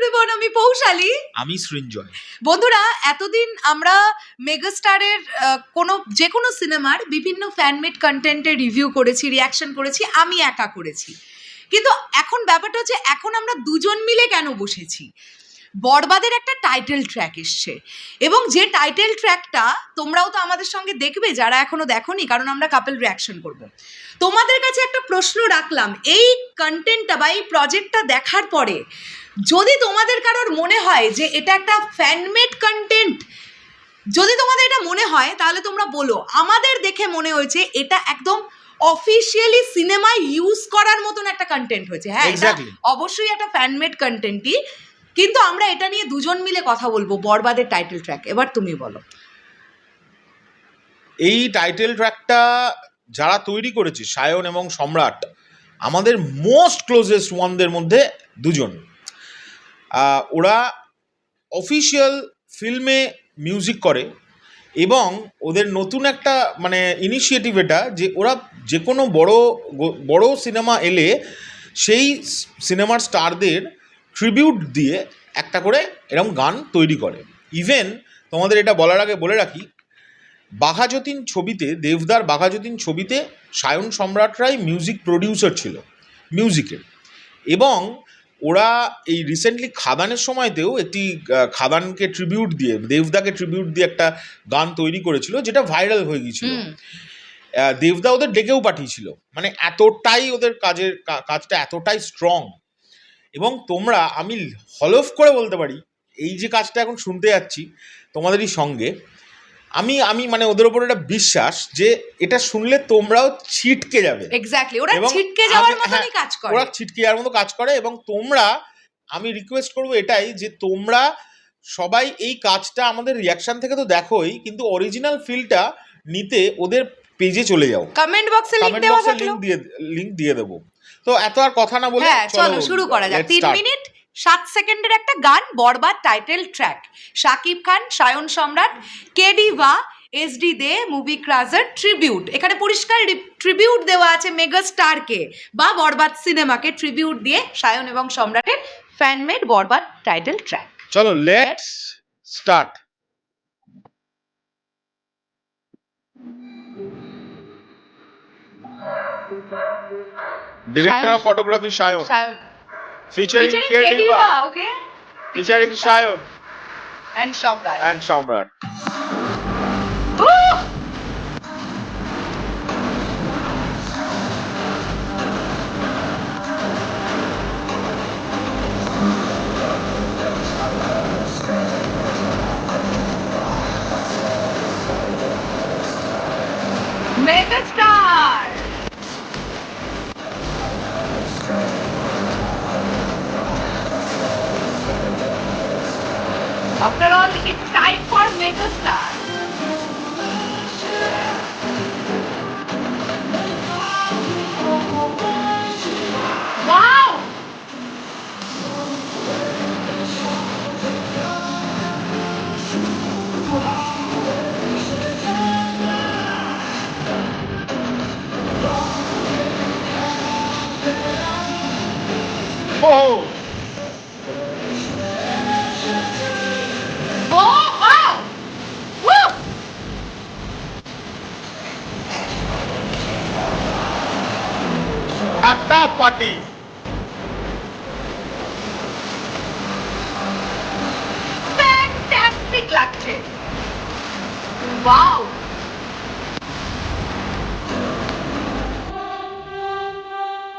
Everyone আমি পৌশালী। আমি সৃঞ্জয়। বন্ধুরা এতদিন আমরা মেগাস্টারের কোনো যে কোনো সিনেমার বিভিন্ন ফ্যানমেড কন্টেন্টের রিভিউ করেছি রিয়াকশন করেছি আমি একা করেছি। কিন্তু এখন ব্যাপারটা হচ্ছে এখন আমরা দুজন মিলে কেন বসেছি? বরবাদের একটা টাইটেল ট্র্যাক এসছে। এবং যে টাইটেল ট্র্যাকটা তোমরাও তো আমাদের সঙ্গে দেখবে যারা এখনও দেখোনি কারণ আমরা কাপেল রিয়াকশন করব। তোমাদের কাছে একটা প্রশ্ন রাখলাম এই কন্টেন্টটা বা এই প্রজেক্টটা দেখার পরে যদি তোমাদের কারোর মনে হয় যে এটা একটা ফ্যানমেড কন্টেন্ট যদি তোমাদের এটা মনে হয় তাহলে তোমরা বলো। আমাদের দেখে মনে হয়েছে এটা একদম অফিসিয়ালি সিনেমায় ইউজ করার মতন একটা কন্টেন্ট হয়েছে। হ্যাঁ এটা অবশ্যই একটা ফ্যানমেড কন্টেন্টই কিন্তু আমরা এটা নিয়ে দুজন মিলে কথা বলব বরবাদের টাইটেল ট্র্যাক এবার তুমি বলো। এই টাইটেল ট্র্যাকটা যারা তৈরি করেছে সায়ন এবং সম্রাট আমাদের মোস্ট ক্লোজেস্ট ওয়ানদের মধ্যে দুজন। ওরা অফিসিয়াল ফিল্মে মিউজিক করে এবং ওদের নতুন একটা মানে ইনিশিয়েটিভ এটা যে ওরা যে কোনো বড় বড় সিনেমা এলে সেই সিনেমার স্টারদের ট্রিবিউট দিয়ে একটা করে এরকম গান তৈরি করে। ইভেন তোমাদের এটা বলার আগে বলে রাখি, বাঘাযতীন ছবিতে, দেবদার বাঘাযতীন ছবিতে সায়ন সম্রাটরাই মিউজিক প্রডিউসার ছিল মিউজিকের এবং ওরা এই রিসেন্টলি খাদানের সময়তেও একটি খাদানকে ট্রিবিউট দিয়ে দেবদাকে ট্রিবিউট দিয়ে একটা গান তৈরি করেছিল যেটা ভাইরাল হয়ে গিয়েছিল। দেবদা ওদের ডেকেও পাঠিয়েছিল। মানে এতটাই ওদের কাজের কাজটা এতটাই স্ট্রং এবং তোমরা আমি হলফ করে বলতে পারি এই যে কাজটা এখন শুনতে যাচ্ছি তোমাদেরই সঙ্গে আমি আমি মানে ওদের উপর একটা বিশ্বাস যে এটা শুনলে তোমরাও ছিটকে যাবে। এক্স্যাক্টলি ওরা ছিটকে যাওয়ার মতনই কাজ করে। ওরা ছিটকে যাওয়ার মতো কাজ করে এবং তোমরা আমি রিকোয়েস্ট করব এটাই যে তোমরা সবাই এই কাজটা আমাদের রিয়াকশন থেকে তো দেখোই কিন্তু অরিজিনাল ফিলটা নিতে ওদের পেজে চলে যাও। কমেন্ট বক্সে লিংক দেওয়া থাকল। লিংক দিয়ে লিংক দিয়ে দেবো। তো এত আর কথা না বলে হ্যাঁ চলো শুরু করা যাক। let's তিন start. মিনিট সাত সেকেন্ডের একটা গান Borbaad title track Shakib Khan Sayan Samrat K Diva SD Dey movie ক্রাজার tribute এখানে পরিষ্কার ট্রিবিউট দেওয়া আছে মেগা স্টারকে বা বরবাদ সিনেমাকে ট্রিবিউট দিয়ে সায়ন এবং সম্রাটের ফ্যানমেড বরবাদ টাইটেল ট্র্যাক চলো let's start director of photography Sayan. Featuring কেডিভা কেডিভা okay featuring Sayan and Samrat and Samrat mega star Oh! Oh, wow! Woo! একটা পার্টি Fantastic লাগছে wow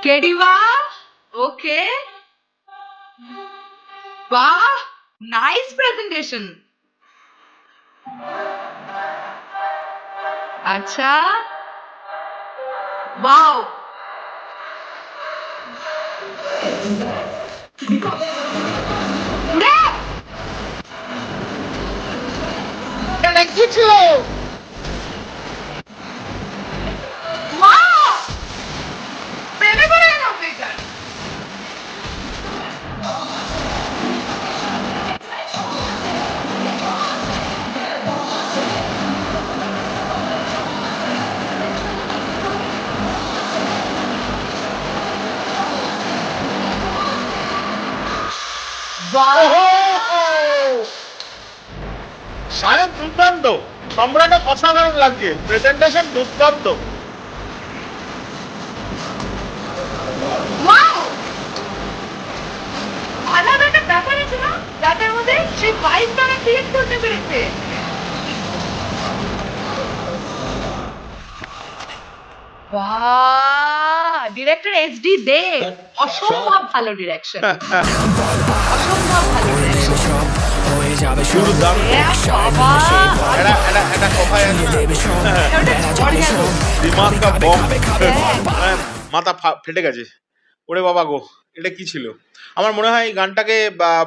কেডিবা okay Wow, nice presentation. Acha. Wow. Get it. Sayan দুর্দান্ত। সম্রাটে অসাধারণ লাগছে। Presentation দুর্দান্ত। Wow আলাদা একটা ব্যাপার আছে না? যাদের মধ্যে সেই ভাইবটা ক্রিয়েট করতে পেরেছে। ডিরেক্টর এইচ ডি দে অসম্ভব ভালো ডিরেকশন। এ বাবা এটা এটা এটা কথায় আছে? না ওটা orgasm। দিমাগ কা বম হ্যাঁ। মাথা ফা- ফেটে গেছে। ওরে বাবা গো এটা কি ছিল? আমার মনে হয় এই গানটাকে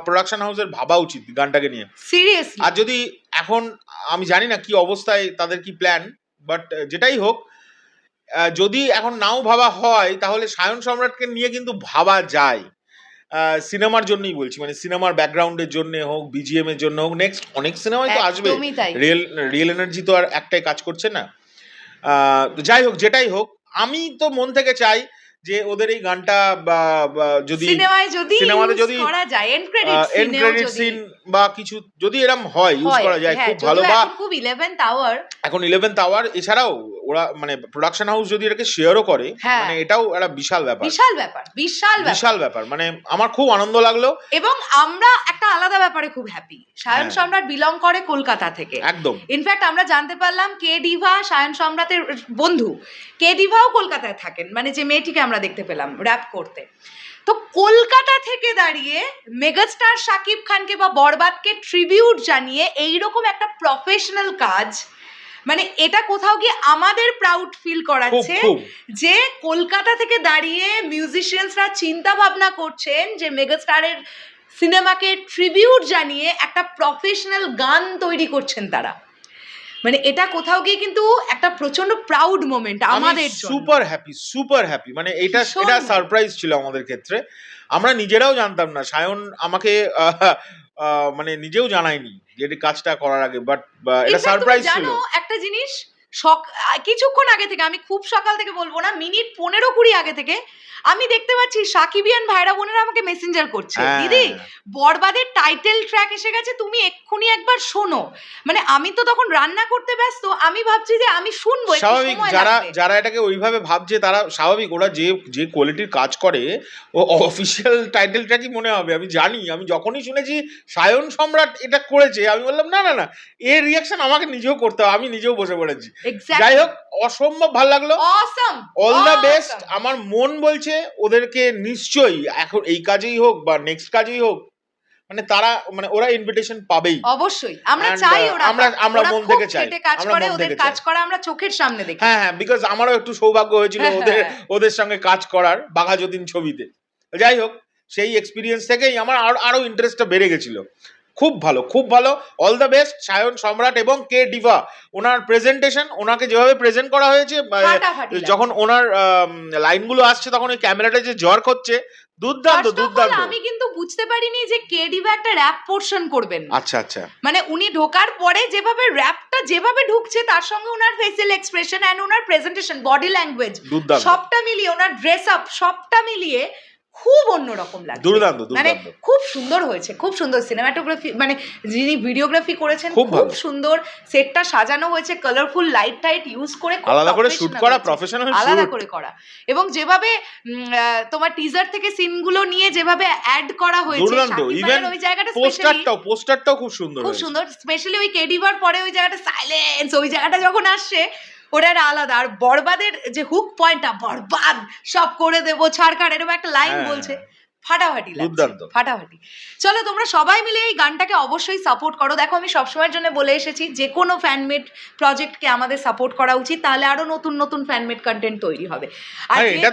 প্রোডাকশন হাউসের ভাবা উচিত গানটাকে নিয়ে। সিরিয়াসলি আর যদি এখন আমি জানি না কি অবস্থায় তাদের কি প্ল্যান বাট যেটাই হোক যদি এখন নাও ভাবা হয় তাহলে সায়ন সম্রাটকে নিয়ে কিন্তু ভাবা যায়। সিনেমার জন্যই বলছি মানে সিনেমার ব্যাকগ্রাউন্ডের জন্য হোক বিজিএম এর জন্য হোক নেক্সট অনেক সিনেমাই তো আসবে। রিয়েল রিয়েল এনার্জি তো আর একটাই কাজ করছে না। আহ, যাই হোক যেটাই হোক আমি তো মন থেকে চাই যে ওদের এই গানটা যদি সিনেমায় যদি সিনেমাতে যদি, করা যায় end credit end credit scene বা কিছু যদি এরম হয় ইউজ করা যায় হ্যাঁ, খুব ভালো বা খুব 11th আওয়ার এখন ইলেভেন্থ আওয়ার এছাড়াও ওরা মানে প্রোডাকশন হাউস যদি এটাকে শেয়ারও করে হ্যাঁ। মানে এটাও একটা বিশাল ব্যাপার। বিশাল ব্যাপার বিশাল ব্যাপার। বিশাল ব্যাপার মানে আমার খুব আনন্দ লাগল। এবং আমরা একটা আলাদা ব্যাপারে খুব হ্যাপি সায়ন হ্যাঁ। সম্রাট বিলং করে কলকাতা থেকে। একদম। ইনফ্যাক্ট আমরা জানতে পারলাম কে ডিভা সায়ন সম্রাটের বন্ধু। কে ডিভাও কলকাতায় থাকেন মানে যে মেয়েটিকে আমরা দেখতে পেলাম র্যাপ করতে। তো কলকাতা থেকে দাঁড়িয়ে মেগাস্টার শাকিব খানকে বা বরবাদকে ট্রিবিউট জানিয়ে এইরকম একটা প্রফেশনাল কাজ মানে এটা কোথাও গিয়ে আমাদের প্রাউড ফিল করাচ্ছে যে কলকাতা থেকে দাঁড়িয়ে মিউজিশিয়ানসরা চিন্তা ভাবনা করছেন যে মেগাস্টারের সিনেমাকে ট্রিবিউট জানিয়ে একটা প্রফেশনাল গান তৈরি করছেন তারা। মানে এটা কোথাও গিয়ে কিন্তু একটা প্রচণ্ড প্রাউড মোমেন্ট আমাদের সুপার হ্যাপি সুপার হ্যাপি মানে এটা এটা সারপ্রাইজ ছিল আমাদের ক্ষেত্রে। আমরা নিজেরাও জানতাম না। সায়ন আমাকে মানে নিজেও জানায়নি যে এই কাজটা করার আগে বাট এটা সারপ্রাইজ ছিল জানো একটা জিনিস কিছুক্ষণ আগে থেকে আমি খুব সকাল থেকে বলব না মিনিট পনেরো কুড়ি আগে থেকে আমি দেখতে পাচ্ছি সাকিবিয়ান ভাইরা বোনেরা আমাকে মেসেঞ্জার করছে। হ্যাঁ। দিদি বরবাদের টাইটেল ট্র্যাক এসে গেছে তুমি এক্ষুনি একবার শোনো। মানে আমি তো তখন রান্না করতে ব্যস্ত আমি ভাবছি যে আমি শুনব স্বাভাবিক যারা যারা এটাকে ওইভাবে ভাবছে তারা স্বাভাবিক ওরা যে যে কোয়ালিটির কাজ করে ও অফিসিয়াল টাইটেল ট্র্যাকই মনে হবে আমি জানি আমি যখনই শুনেছি সায়ন সম্রাট এটা করেছে আমি বললাম না না না এর রিয়াকশন আমাকে নিজেও করতে হবে আমি নিজেও বসে পড়েছি। যাই হোক অসম্ভব ভালো লাগল! অল দ্য বেস্ট আমার মন বলছে ওদেরকে নিশ্চয়ই এখন এই কাজেই হোক বা নেক্সট কাজেই হোক মানে তারা মানে ওরা ইনভিটেশন পাবেই। অবশ্যই। আমরা চাই ওরা আমরা- আমরা মন থেকে চাই। আমরা মন থেকে কাজ করা আমরা চোখের সামনে দেখি। হ্যাঁ হ্যাঁ বিকজ আমারও একটু সৌভাগ্য হয়েছিল হ্যাঁ, ওদের হ্যাঁ। ওদের সঙ্গে কাজ করার বাঘা যতীন ছবিতে। যাই হোক সেই এক্সপিরিয়েন্স থেকেই আমার আরও আরও ইন্টারেস্টটা বেড়ে গেছিল। খুব ভালো খুব ভালো। অল দ্য বেস্ট সায়ন সম্রাট এবং কে ডিভা। ওনার প্রেজেন্টেশন ওনাকে যেভাবে প্রেজেন্ট করা হয়েছে। যখন ওনার লাইনগুলো আসছে তখন ওই ক্যামেরাটা যে জ্বর করছে দুর্দান্ত দুর্দান্ত। আমি কিন্তু বুঝতে পারিনি যে কেডিভা একটা র্যাপ পোর্শন করবেন। আচ্ছা আচ্ছা। মানে উনি ঢোকার পরে যেভাবে র্যাপটা যেভাবে ঢুকছে তার সঙ্গে ওনার ফেসিয়াল এক্সপ্রেশন অ্যান্ড ওনার প্রেজেন্টেশন বডি ল্যাঙ্গুয়েজ সবটা মিলিয়ে ওনার ড্রেস আপ সবটা মিলিয়ে খুব অন্যরকম দুর্দান্ত মানে খুব সুন্দর হয়েছে খুব সুন্দর সিনেমাটোগ্রাফি মানে যিনি ভিডিওগ্রাফি করেছেন খুব। সুন্দর সেটটা সাজানো হয়েছে কালারফুল লাইট টাইট ইউজ করে আলাদা করে শুট করা প্রফেশনাল আলাদা করে করা। এবং যেভাবে তোমার টিজার থেকে সিনগুলো নিয়ে যেভাবে অ্যাড করা হয়েছে দুর্দান্ত, ভাইয়ের ওই জায়গাটা পোস্টারটাও পোস্টারটাও খুব সুন্দর খুব সুন্দর। স্পেশালি ওই কেডিভার পরে ওই জায়গাটা সাইলেন্স ওই জায়গাটা যখন আসছে ওটা আলাদা আর বরবাদের যে হুক পয়েন্টটা বরবাদ সব করে দেবো ছাড়খাড় এরকম একটা লাইন হ্যাঁ। বলছে ফাটাফাটি লাগছে ফাটাফাটি। চলো তোমরা সবাই মিলে এই গানটাকে অবশ্যই সাপোর্ট করো। দেখো আমি সবসময়ের জন্য বলে এসেছি যে কোনো ফ্যানমেড প্রজেক্টকে আমাদের সাপোর্ট করা উচিত তাহলে আরও নতুন নতুন ফ্যানমেড কন্টেন্ট তৈরি হবে। আর হ্যাঁ,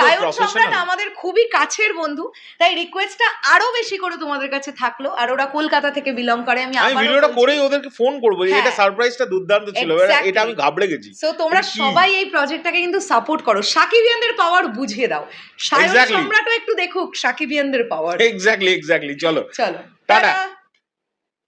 সায়ন সম্রাট আমাদের খুবই কাছের বন্ধু তাই রিকোয়েস্টটা আরও বেশি করে তোমাদের কাছে থাকল আর ওরা কলকাতা থেকে বিলং করে আমি আমি ভিডিওটা করেই ওদেরকে ফোন করব হ্যাঁ। এটা সারপ্রাইজটা দুর্দান্ত ছিল এটা আমি ঘাবড়ে গেছি। সো তোমরা সবাই এই প্রজেক্টটাকে কিন্তু সাপোর্ট করো। সাকিবিয়ানদের পাওয়ার বুঝিয়ে দাও। সায়ন. সম্রাটও একটু দেখুক সাকিবিয়ানদের পাওয়ার এক্স্যাক্টলি এক্স্যাক্টলি চলো। চলো। টাটা। টাটা।